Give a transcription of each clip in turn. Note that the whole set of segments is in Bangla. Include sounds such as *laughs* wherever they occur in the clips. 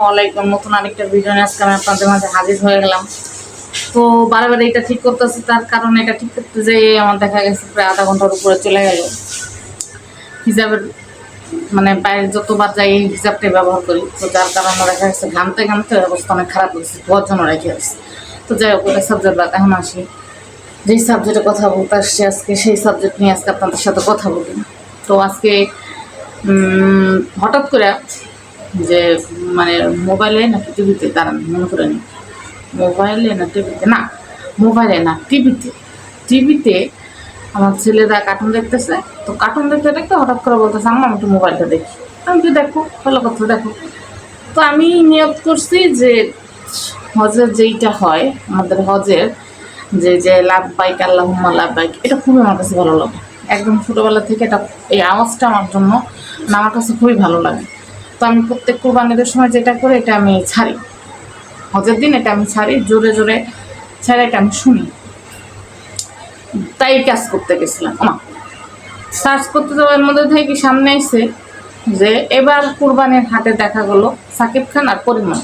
ওয়ালাইকুম, নতুন আরেকটা ভিডিও নিয়ে আজকে আমি আপনাদের মাঝে হাজির হয়ে গেলাম। তো বারবার এটা ঠিক করতেছি, তার কারণে এটা ঠিক করতে যে আমার দেখা গেছে প্রায় আধা ঘণ্টার উপরে চলে গেল। হিসাবের মানে বাইরে যতবার যাই এই হিসাবটাই ব্যবহার করি। তো যার কারণে দেখা গেছে ঘামতে ঘামতে অবস্থা অনেক খারাপ হয়েছে, ধোয়ার জন্য রেখে আসছে তো যাই হোক, ওটা সাবজেক্ট বাদ, এখন আসি। যেই সাবজেক্টে কথা বলতে আসছি আজকে, সেই সাবজেক্ট নিয়ে আজকে আপনাদের সাথে কথা বলি। তো আজকে হঠাৎ করে যে মানে মোবাইলে নাকি টিভিতে, দাঁড়ান, মনে করে নি মোবাইলে না টিভিতে, না মোবাইলে না, টিভিতে টিভিতে আমার ছেলেরা কার্টুন দেখতেছে, তো কার্টুন দেখতে দেখতে হঠাৎ করে বলতেছে, আম্মা, আমি একটু মোবাইলটা দেখি। আমি কি দেখো, ভালো কথা, দেখো। তো আমি নিয়োগ করছি যে, হজের যেইটা হয়, আমাদের হজের, যে যে লাভ বাইক আল্লাহ লাভ বাইক এটা খুবই আমার কাছে ভালো লাগে। একদম ছোটোবেলা থেকে এটা, এই আওয়াজটা আমার জন্য আমার কাছে খুবই ভালো লাগে। তো আমি প্রত্যেক কোরবানিদের সময় যেটা করি, এটা আমি ছাড়ি। হজের দিন এটা আমি ছাড়ি, জোরে জোরে ছাড়া এটা আমি শুনি। তাই কাজ করতে গেছিলাম। আমার সার্চ করতে যাওয়ার মধ্যে থেকে সামনে এসে যে এবার কোরবানির হাটে দেখা গেলো সাকিব খান আর পরিমল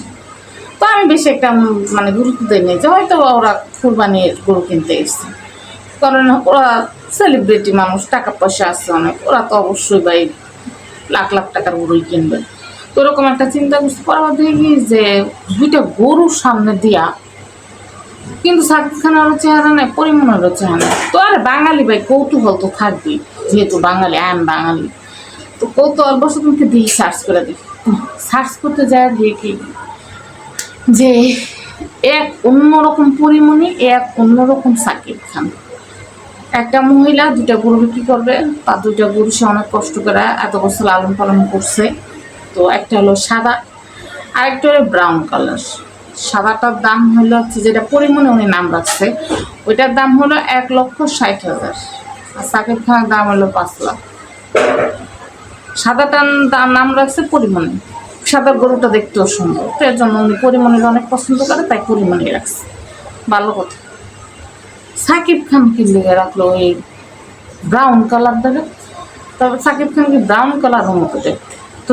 তো আমি বেশি একটা মানে গুরুত্ব দিই যে হয়তো বা ওরা কোরবানির গরু কিনতে এসছে। কারণ ওরা সেলিব্রিটি মানুষ, টাকা পয়সা আছে অনেক, ওরা তো অবশ্যই ভাই লাখ লাখ টাকার গরুই কিনবে। ওরকম একটা চিন্তা করছি। পরে দেখি যে দুইটা গরুর সামনে দিয়া কিন্তু সাকিব খানেরও চেহারা নেই, পরিমণেরও চেহারা নেই। তো আর বাঙালি ভাই কৌতূহল তো থাকবেই, যেহেতু বাঙালি, আই এম বাঙালি। তো কৌতূহল বসে তোমাকে দিই সার্চ করে দিই সার্চ করতে যায় দেখি যে এক অন্যরকম পরিমণি, এক অন্যরকম সাকিব খান একটা মহিলা দুটা গরু বিক্রি করবে, তার দুইটা গরু সে অনেক কষ্ট করে এত বছর লালন পালন করছে। তো একটা হলো সাদা, আরেকটা হলো ব্রাউন কালার সাদাটার দাম হলো হচ্ছে যেটা পরিমাণে উনি নাম রাখছে, ওইটার দাম হলো এক লক্ষ ষাট হাজার। আর সাকিব খানের দাম হলো পাঁচ লাখ। সাদাটার দাম নাম রাখছে পরিমাণে। সাদা গরুটা দেখতেও সুন্দর। তো এর জন্য উনি পরিমাণের অনেক পছন্দ করে, তাই পরিমাণে রাখছে। ভালো কথা। সাকিব খান কি লেগে রাখল ওই ব্রাউন কালার দেবে তবে সাকিব খান কি ব্রাউন কালারের মতো দেখতে? তো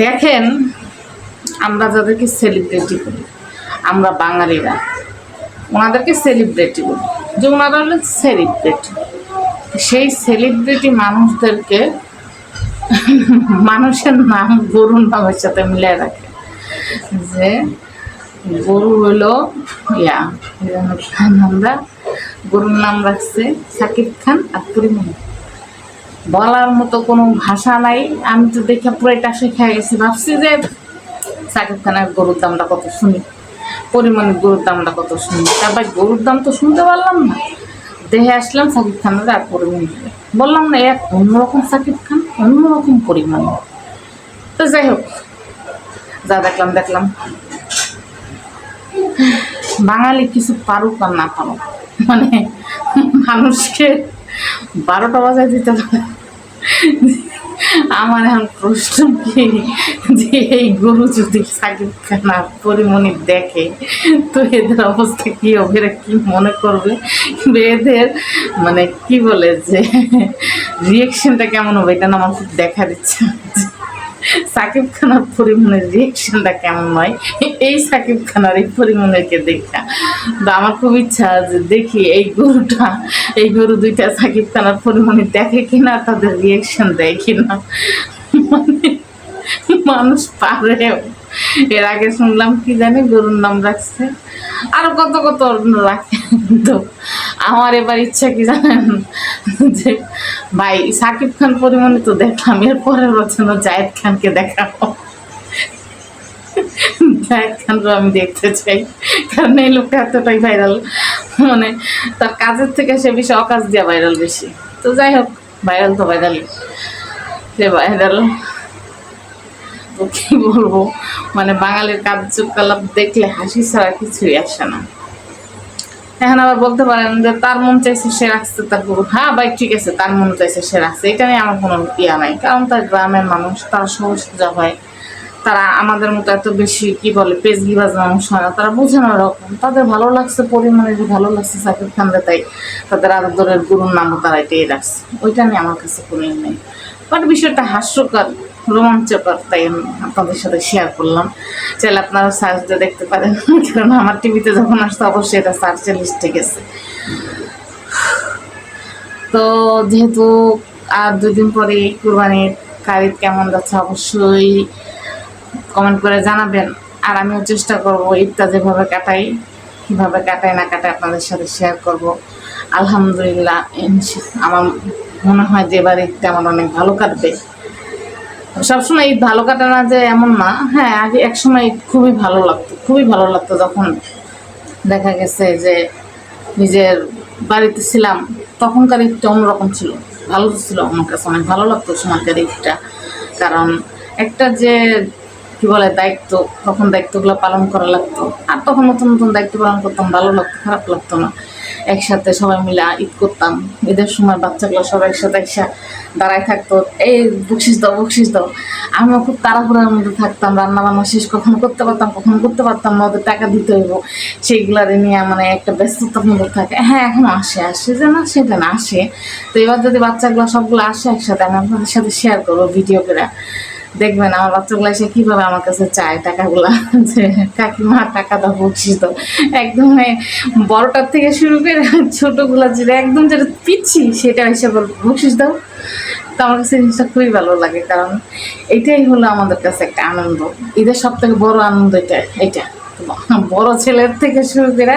দেখেন, আমরা যাদেরকে সেলিব্রিটি বলি, আমরা বাঙালিরা, ওনাদেরকে সেলিব্রিটি বলি। যে ওনারা হলেন সেলিব্রিটি সেই সেলিব্রিটি মানুষদেরকে মানুষের নাম গরুর নামের সাথে মিলে রাখে। যে গরু হলো ইয়া, আমরা গরুর নাম রাখছে সাকিব খান আর পরিমণি বলার মতো কোনো ভাষা নাই। আমি তো দেখে পুরোটা শিখে গেছি। ভাবছি যে সাকিব খানের গরুর দামটা কত শুনি? পরিমাণে গরুর দামটা কত শুনি? তারপর গরুর দাম তো শুনতে পারলাম না। দেখে আসলাম সাকিব খানের আর পরিমাণ বললাম না, এক অন্যরকম সাকিব খান, অন্যরকম পরিমাণ। তো যাই হোক, যা দেখলাম দেখলাম। বাঙালি কিছু পারুক আর না পারুক। মানে মানুষকে বারোটা বাজায় দিতে পারে। আমার এখন প্রশ্ন কি? যে এই গরু যদি সাকিব খান আর পরিমণি দেখে, তো এদের অবস্থা কি? হবে কি মনে করবে? এদের মানে কি বলে যে রিয়েকশনটা কেমন হবে? এটা আমার খুব দেখার ইচ্ছা। সাকিব খানার পরিমণের রিয়েকশনটা কেমন হয়? এই সাকিব খানার এই পরিমণেরকে দেখা। তো আমার খুব ইচ্ছা যে দেখি এই গরুটা, এই গরু দুইটা সাকিব খানার পরিমণি দেখে কিনা, তাদের রিয়েকশন দেয় কিনা। মানে মানুষ পারে। এর আগে শুনলাম, কি জানি গরুর নাম রাখছে। আরও কত কত রাখে। তো আমার এবার ইচ্ছা কি জানেন? যে ভাই, সাকিব খান পরিমাণে তো দেখলাম এর পরের বছর জায়েদ খানকে দেখাবো। জায়েদ খানকে আমি দেখতে চাই, কারণ এই লোকটা এতটাই ভাইরাল মানে তার কাজের থেকে সে বেশি অকাজ দেওয়া ভাইরাল বেশি। তো যাই হোক ভাইরাল তো ভাইরাল সে ভাইরাল কি বলব? মানে বাঙালির কার্যকলাপ দেখলে হাসি ছাড়া কিছুই আসে না। এখন আবার বলতে পারেন যে তার মন চাইছে সে রাখছে, তার গরু হ্যাঁ ভাই, ঠিক আছে, তার মন চাইছে সে রাখছে। এটা নিয়ে আমার কোনো ইয়া নাই, কারণ তার গ্রামের মানুষ, তারা সহজ সোজা হয়, তারা আমাদের মতো এত বেশি, কি বলে, পেজগিবাজ মানুষ হয় না। তারা বোঝে না ওরকম। তাদের ভালো লাগছে, পরিমাণে যে ভালো লাগছে সাকিব খানরে তাই তাদের আদরের গুরুর নামও তারা এটাই রাখছে। ওইটা নিয়ে আমার কাছে কোনো ই নেই। বাট বিষয়টা হাস্যকর। রোমাঞ্চকর তাই আমি আপনাদের সাথে শেয়ার করলাম। চাইলে আপনারা সার্চ দিয়ে দেখতে পারেন। *laughs* কারণ আমার টিভিতে যখন আসতো, অবশ্যই এটা সার্চের লিস্টে গেছে। তো যেহেতু আর দুদিন পরে কুরবানির খারিদ কেমন যাচ্ছে, অবশ্যই কমেন্ট করে জানাবেন। আর আমিও চেষ্টা করব ঈদটা যেভাবে কাটাই, কীভাবে কাটাই না কাটাই আপনাদের সাথে শেয়ার করব। আলহামদুলিল্লাহ আমার মনে হয় যে এবার ঈদটা আমার অনেক ভালো কাটবে। সবসময় ঈদ ভালো কাটে না যে এমন না। হ্যাঁ আগে একসময় ঈদ খুবই ভালো লাগতো, খুবই ভালো লাগতো যখন দেখা গেছে যে নিজের বাড়িতে ছিলাম, তখনকার ঈদটা অন্যরকম ছিল, ভালো ছিল আমার কাছে, অনেক ভালো লাগতো সময়কার ঈদটা। কারণ একটা যে, কি বলে, দায়িত্ব, তখন দায়িত্বগুলো পালন করা লাগতো, আর তখন নতুন নতুন দায়িত্ব পালন করতাম, ভালো লাগতো, খারাপ লাগতো না। একসাথে সবাই মিলে ঈদ করতাম। ঈদের সময় বাচ্চাগুলো সবাই একসাথে একসাথে দাঁড়ায় থাকতো। এই বকশিস দাও বকশিস দাও। আমিও খুব তাড়াহুড়ার মধ্যে থাকতাম রান্না বান্না শেষ, কখনো করতে পারতাম, কখনো করতে পারতাম না, ওদের টাকা দিতে হইব। সেইগুলারে নিয়ে মানে একটা ব্যস্ততার মধ্যে থাকে। হ্যাঁ এখনও আসে আসে যে না সেটা না আসে। তো এবার যদি বাচ্চাগুলো সবগুলো আসে একসাথে, আমি আপনাদের সাথে শেয়ার করব ভিডিও করে। দেখবেন আমার বাচ্চাগুলো এসে কীভাবে আমার কাছে চায় টাকাগুলা? যে কাকিমা, টাকা দাও, বকশিস দাও। একদম এই বড়টার থেকে শুরু করে ছোটোগুলা যেটা একদম যেটা পিচ্ছি, সেটা এসে বকশিস দাও। তো আমার কাছে জিনিসটা খুবই ভালো লাগে, কারণ এটাই হলো আমাদের কাছে একটা আনন্দ। ঈদের সব থেকে বড় আনন্দ এটা এটা। বড় ছেলের থেকে শুরু করে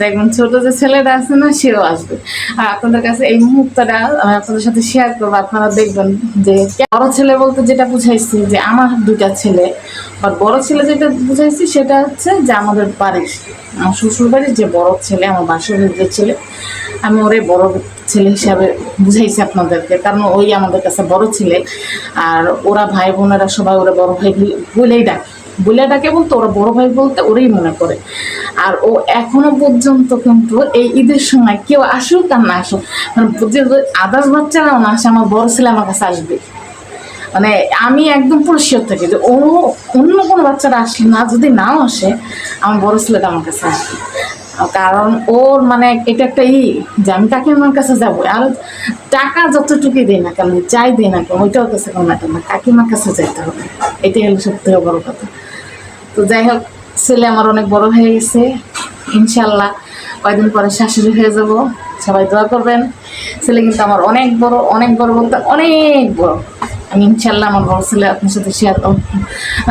দেখবেন ছোট যে ছেলেটা আছে না, সেও আসবে। আর আপনাদের কাছে এই মুহূর্তটা আমি আপনাদের সাথে শেয়ার করব। আপনারা দেখবেন যে বড় ছেলে বলতে যেটা বুঝাইছি যে আমার দুইটা ছেলে বা বড় ছেলে যেটা বুঝাইছি সেটা হচ্ছে যে আমাদের বাড়ির, আমার শ্বশুর বাড়ির যে বড় ছেলে, আমার বাসুরের যে ছেলে, আমি ওরে বড় ছেলে হিসাবে বুঝাইছি আপনাদেরকে। কারণ ওই আমাদের কাছে বড় ছেলে, আর ওরা ভাই বোনেরা সবাই ওরা বড় ভাই বলেই ডাকে। বলে ডাকে বলতে, ওরা বড় ভাই বলতে ওরাই মনে করে। আর ও এখনও পর্যন্ত কিন্তু এই ঈদের সময় কেউ আসুক আর না আসুক মানে আদার্স বাচ্চারাও না আসে, আমার বড় ছেলে আমার কাছে আসবে। মানে আমি একদম পরিষ্কার থাকি যে ও অন্য কোনো বাচ্চারা আসলে না, যদি নাও আসে, আমার বড় ছেলেটা আমার কাছে আসবে। কারণ ওর মানে এটা একটা ই যে আমি কাকিমার কাছে যাব, আর টাকা যতটুকুই দিই না কেন, যাই দিই না কেন, ওইটাও কাছে কোনো ম্যাটার না, কাকিমার কাছে যাইতে হবে। এটাই হলো সব থেকে বড় কথা। তো যাই হোক, ছেলে আমার অনেক বড় হয়ে গেছে। ইনশাল্লাহ কয়েকদিন পরে শাশুড়ি হয়ে যাব। সবাই দোয়া করবেন। ছেলে কিন্তু আমার অনেক বড় অনেক বড় বলতে অনেক বড়। আমি ইনশাল্লাহ আমার বড় ছেলে আপনার সাথে শেয়ার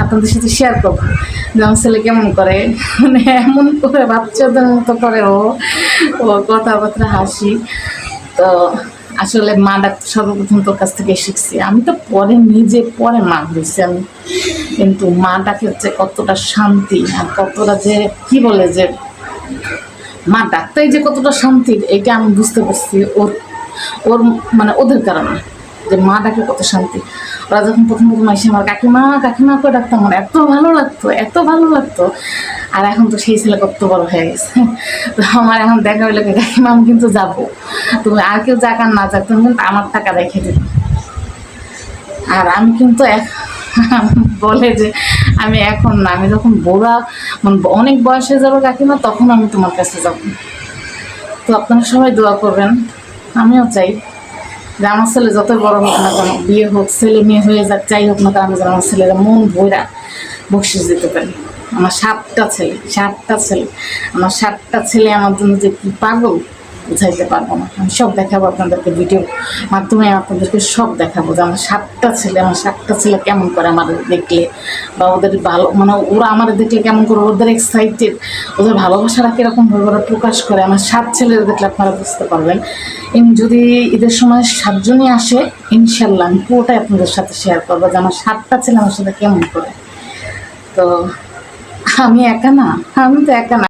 আপনাদের সাথে শেয়ার করব। যে আমার ছেলে কেমন করে? মানে এমন করে বাচ্চাদের মতো করে ও। ও কথাবার্তা, হাসি। তো আসলে মা ডাক্তার সর্বপ্রথম তোর কাছ থেকে শিখছি। আমি তো পরে নিজে পরে মা হয়েছি আমি। কিন্তু মা ডাকে হচ্ছে কতটা শান্তি আর কতটা যে কি বলে যে, মা ডাক্তার যে কতটা শান্তির এটা আমি বুঝতে পারছি ওর ওর মানে ওদের কারণে যে মা ডাকে কত শান্তি। ওরা যখন প্রথম প্রথম এসে আমার, কাকিমা কাকিমা করে ডাকতাম আমার? এত ভালো লাগতো, এত ভালো লাগতো। আর এখন তো সেই ছেলে কত বড় হয়ে গেছে। তো আমার এখন দেখা হইল কাকিমা আমি কিন্তু যাব। তুমি আর কেউ যাক আর না যাক, তুমি কিন্তু আমার টাকা রেখে দিবে। আর আমি কিন্তু এক- *laughs* বলে যে আমি এখন না, আমি যখন বুড়া মানে অনেক বয়স যাব কাকিমা, তখন আমি তোমার কাছে যাব। তো আপনারা সবাই দোয়া করবেন, আমিও চাই যে আমার ছেলে যত বড় হোক না কেন, বিয়ে হোক, ছেলে মেয়ে হয়ে যাক, যাই হোক না কেন, আমি যেন আমার ছেলেরা মন ভৈরা বকশিস দিতে পারি। আমার সাতটা ছেলে সাতটা ছেলে। আমার সাতটা ছেলে আমার জন্য যে কি পাগল, বুঝাইতে পারব না। আমি সব দেখাবো আপনাদেরকে ভিডিও মাধ্যমে আপনাদেরকে সব দেখাবো যে আমার সাতটা ছেলে, আমার সাতটা ছেলে কেমন করে আমার দেখলে বা ওদের ভালো মানে ওরা আমার দেখলে কেমন করে ওদের এক্সাইটেড ওদের ভালোবাসাটা কীরকমভাবে ওরা প্রকাশ করে। আমার সাত ছেলের দেখলে আপনারা বুঝতে পারবেন। যদি ঈদের সময় সাতজনই আসে, ইনশাল্লাহ আমি পুরোটাই আপনাদের সাথে শেয়ার করব যে আমার সাতটা ছেলে আমার সাথে কেমন করে। তো আমি একা না আমি তো একা না।